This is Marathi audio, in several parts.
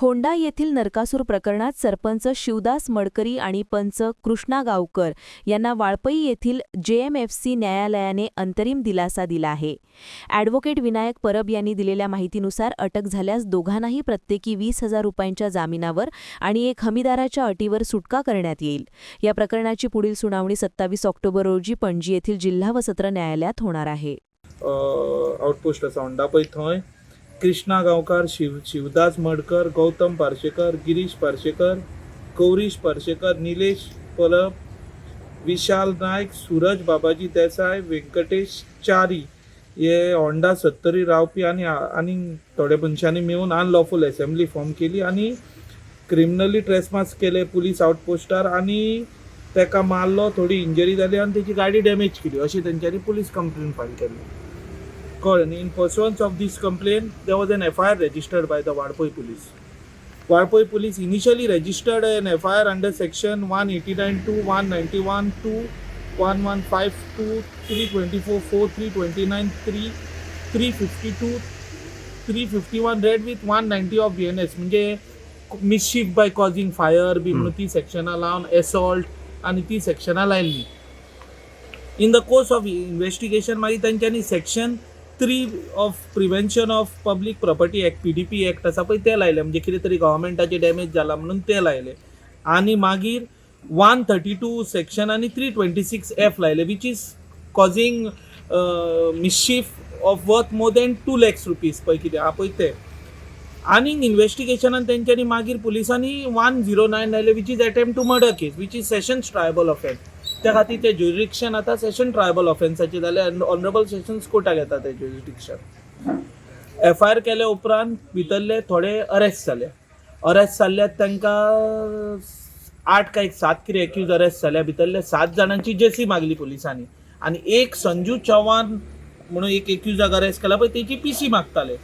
होंडा येथील नरकासूर प्रकरणात सरपंच शिवदास मडकरी आणि पंच कृष्णा गावकर यांना वाळपई येथील जेएमएफसी न्यायालयाने अंतरिम दिलासा दिला आहे. ॲडव्होकेट विनायक परब यांनी दिलेल्या माहितीनुसार अटक झाल्यास दोघांनाही प्रत्येकी वीस हजार रुपयांच्या जामिनावर आणि एक हमीदाराच्या अटीवर सुटका करण्यात येईल. या प्रकरणाची पुढील सुनावणी सत्तावीस ऑक्टोबर रोजी पणजी येथील जिल्हा व सत्र न्यायालयात होणार आहे. आउटपोस्ट आसा होंडा पळय थंय कृष्णा गांवकार शिव शिवदास मडकर गौतम पार्शेकर गिरीश पार्शेकर गौरीश पार्शेकर निलेश पलब विशाल नायक सूरज बाबाजी देसाय व्यंकटेश च्यारी हे होंडा सत्तरी रावपी आनी आणि थोड्या मनशांनी मेळून अनलॉफूल असेंब्ली फॉर्म केली आनी क्रिमिनली ट्रेसमास केले पुलीस आउटपोस्टार आनी ताका मारलो थोडी इंजरी जाली आनी त्याची गाडी डॅमेज केली अशी तेंच्यांनी पुलीस कंप्लेन फायल केली. कळ्ळें न्ही in pursuance of this complaint they was an F I R registered by the Valpoi police Valpoi police initially registered an F I R under section one eighty nine two one ninety one two one one five two three twenty four four three twenty nine three three fifty two three fifty one read with one ninety of B N S म्हणजे mischief by causing fire B म्हणून ती सेक्शनां लावन एसॉल्ट आनी ती सेक्शनां लायल्ली in the course of investigation मागीर तांच्यांनी section three of prevention of public property act P D P act आसा पळय तें लायलें म्हणजे कितें तरी गव्हर्मेंटाचे डॅमेज जाला म्हणून तें लायलें आनी मागीर वन थर्टी टू सेक्शन आनी थ्री ट्वेंटी सिक्स एफ लायलें which is causing mischief of worth more than two lakhs rupees पळय कितें आहा पळय तें आनीक इन्व्हेस्टिगेशनान तेंच्यांनी मागीर पुलिसांनी वन झिरो नायन लायलें which is attempt to murder case which is sessions triable offence त्या खातीर ते ज्युरिडिक्शन आतां सेशन ट्रायबल ऑफेन्साचें जाल्यार ऑनरेबल सेशन्स कोर्टाक येता ते ज्युरिडिक्शन एफ आय आर केल्या उपरांत भितरले थोडे अरेस्ट जाले अरेस्ट जाल्ल्यात तांकां आठ काय सात कितें एक्यूज अरेस्ट जाल्या भितरले सात जाणांची जेसी मागली पुलिसांनी. आनी एक संजू चव्हाण म्हणून एक एक्युजाक अरेस्ट केला पळय तेची पी सी मागताले.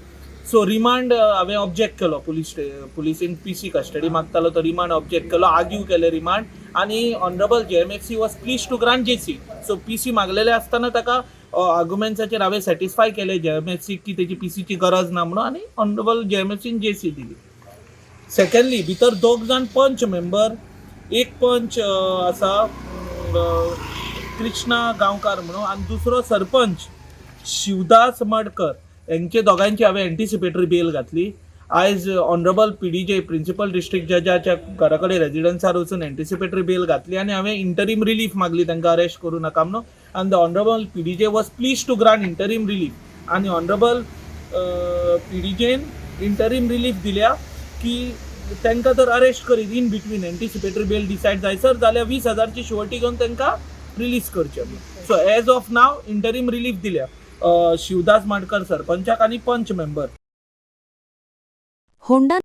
सो रिमांड हांवें ऑब्जेक्ट केलो. पुलीस पुलिसीन पी सी कस्टडी मागतालो तो रिमांड ऑब्जेक्ट केलो. आग्यू केले रिमांड आनी honourable J M F C was please to grant J C so P C मागलेले आसतना ताका आर्ग्युमेंट्साचेर हांवें सॅटिस्फाय केले जे एम एफ सी की तेची पी सीची गरज ना म्हणून आनी ऑनरेबल जे एम एफ सीन जे सी दिली. सेकंडली भितर दोग जाण पंच मेंबर एक पंच आसा कृष्णा गांवकार म्हणून आनी दुसरो सरपंच शिवदास मडकर. यांचे दोगांयची हांवें एंटिसिपेटरी बेल घातली. आयज honourable P D J principal district जजाच्या घरा कडेन रेजिडंसार वचून एंटिसिपेटरी बेल घातली आनी हांवें इंटरीम रिलीफ मागली तांकां अरेस्ट करूं नाका म्हणून. आनी the honourable P D J was please to grant interim relief आनी ऑनरेबल पी डी जेन इंटरीम रिलीफ दिल्या की तांकां तर अरेस्ट करीत in between anticipatory bail decide जायसर जाल्यार वीस हजारची शेवटी घेवन तांकां रिलीज करचें so as of now interim relief दिल्या. Uh, शिवदास माडकर सरपंचाक आनी पंच मेंबर होंडा